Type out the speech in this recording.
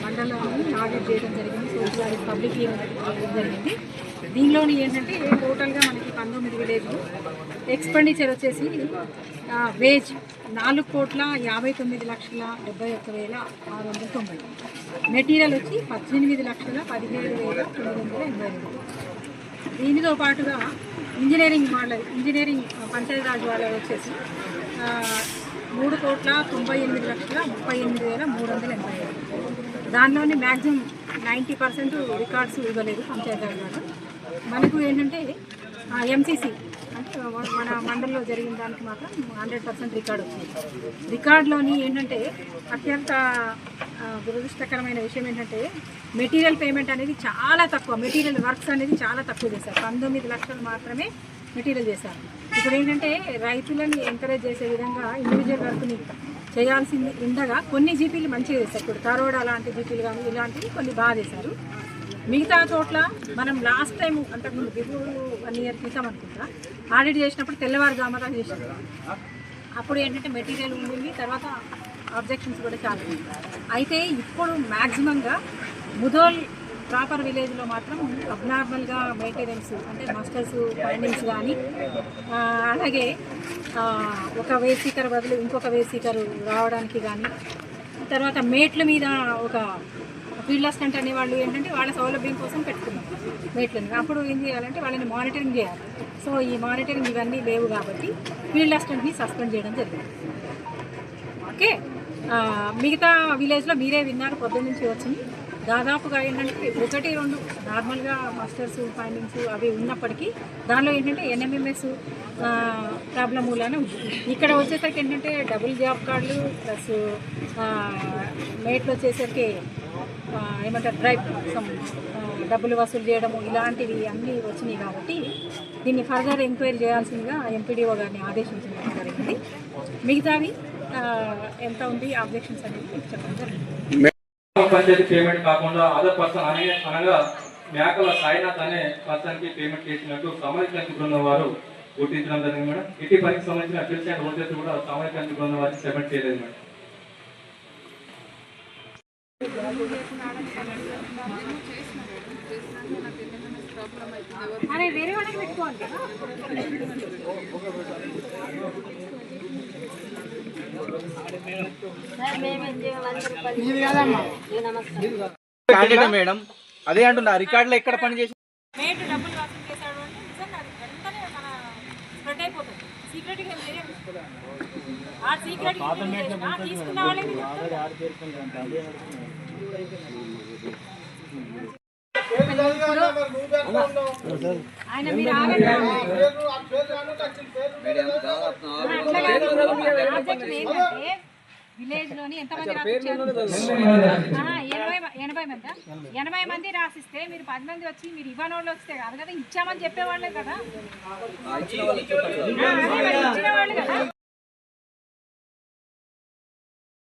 మండలాన్ని ఆడిట్ చేయడం జరిగింది సో ఇవాళ పబ్లిక్ జరిగింది దీనిలోని ఏంటంటే టోటల్గా మనకి పంతొమ్మిది విలేజ్లు ఎక్స్పెండిచర్ వచ్చేసి వేజ్ నాలుగు కోట్ల యాభై తొమ్మిది లక్షల డెబ్బై ఒక్క వేల ఆరు వందల తొంభై. మెటీరియల్ వచ్చి పద్దెనిమిది లక్షల పదిహేడు వేల తొమ్మిది వందల ఎనభై రెండు. దీనితో పాటుగా ఇంజనీరింగ్ వాళ్ళ ఇంజనీరింగ్ పంచాయతీరాజ్ వాళ్ళ వచ్చేసి మూడు కోట్ల తొంభై ఎనిమిది లక్షల ముప్పై ఎనిమిది వేల మూడు వందల ఎనభై ఐదు. దానిలోని మ్యాక్సిమం నైంటీ పర్సెంట్ రికార్డ్స్ ఇవ్వలేదు పంచాయతీ గారు మనకు ఏంటంటే ఎంసీసీ అంటే మన మండలిలో జరిగిన దానికి మాత్రం హండ్రెడ్ పర్సెంట్ రికార్డ్ వచ్చింది. రికార్డులోని ఏంటంటే అత్యంత దురదృష్టకరమైన విషయం ఏంటంటే మెటీరియల్ పేమెంట్ అనేది చాలా తక్కువ. మెటీరియల్ వర్క్స్ అనేది చాలా తక్కువ చేశారు. పంతొమ్మిది లక్షలు మాత్రమే మెటీరియల్ చేశారు. ఇప్పుడు ఏంటంటే రైతులని ఎంకరేజ్ చేసే విధంగా ఇండివిజువల్ వర్క్ని చేయాల్సింది ఉండగా కొన్ని జీపీలు మంచిగా చేశారు. ఇప్పుడు తరోడా లాంటి జీపీలు కానీ ఇలాంటివి కొన్ని బాగా చేశారు. మిగతా చోట్ల మనం లాస్ట్ టైం అంతకుముందు బిఫోర్ వన్ ఇయర్ క్రితం అనుకుంటా ఆడిట్ చేసినప్పుడు తెల్లవారుజామున చేసినాం అప్పుడు ఏంటంటే మెటీరియల్ ఉండింది. తర్వాత అబ్జెక్షన్స్ కూడా చాలా ఉన్నాయి. అయితే ఇప్పుడు మ్యాక్సిమంగా ముధోల్ ప్రాపర్ విలేజ్లో మాత్రం అబ్నార్మల్గా మెయింటెనెన్స్ అంటే మాస్టర్స్ ఫైండింగ్స్ కానీ అలాగే ఒక వేసీకర్ బదులు ఇంకొక వేసీకరు రావడానికి కానీ తర్వాత మేట్ల మీద ఒక ఫీల్డ్ అసిస్టెంట్ అనే వాళ్ళు ఏంటంటే వాళ్ళ సౌలభ్యం కోసం పెట్టుకున్నారు మేట్లని అప్పుడు ఏం చేయాలంటే వాళ్ళని మానిటరింగ్ చేయాలి. సో ఈ మానిటరింగ్ ఇవన్నీ లేవు కాబట్టి ఫీల్డ్ అసిస్టెంట్ని సస్పెండ్ చేయడం జరిగింది. ఓకే? మిగతా విలేజ్లో మీరే విన్నారు పొద్దున్న నుంచి వచ్చింది. దాదాపుగా ఏంటంటే ఒకటి రెండు నార్మల్గా మాస్టర్స్ ఫైండింగ్స్ అవి ఉన్నప్పటికీ దానిలో ఏంటంటే ఎన్ఎంఎంఎస్ ప్రాబ్లం మూలాన ఉంటుంది ఇక్కడ వచ్చేసరికి ఏంటంటే డబుల్ జాబ్ కార్డులు ప్లస్ మేట్లు వచ్చేసరికి ఏమంటారు డ్రైవ్ సమ్ డబ్బులు వసూలు చేయడము ఇలాంటివి అన్నీ వచ్చినాయి కాబట్టి దీన్ని ఫర్దర్ ఎంక్వైరీ చేయాల్సిందిగా ఎంపీడీఓ గారిని ఆదేశించడం జరిగింది. మిగతావి ఎంత ఉంది ఆబ్జెక్షన్స్ అనేది చెప్పడం. జరిగింది పంచాయతీ పేమెంట్ కాకుండా అదర్ పర్సన్ అనే అనగా మేకల సాయినాథ్ అనే పర్సన్కి పేమెంట్ చేసినట్టు సామాజిక బృందం వారు గుర్తించడం జరిగింది మేడం. ఇటీ పనికి సంబంధించిన అఫీల్స్ అండ్ ఓటర్స్ కూడా సామాజిక బృందం వారికి సబ్మిట్ చేయలేదు మేడం. అరే వేరే వాళ్ళకి పెట్టుకోవాలి కదా? Candidate madam. అదే అంటున్నా రికార్డులో ఎక్కడ పని చేసి తీసుకున్న వాళ్ళకి ఆయన మీరు ఆగండి. ప్రాజెక్ట్ ఏంటంటే విలేజ్లోని ఎంతమంది ఎనభై మ- ఎనభై మంది? ఎనభై మంది రాసిస్తే మీరు పది మంది వచ్చి మీరు ఇవ్వని వాళ్ళు వస్తే కాదు కదా ఇచ్చామని చెప్పేవాళ్ళే కదా. ఇచ్చిన వాళ్ళు కదా.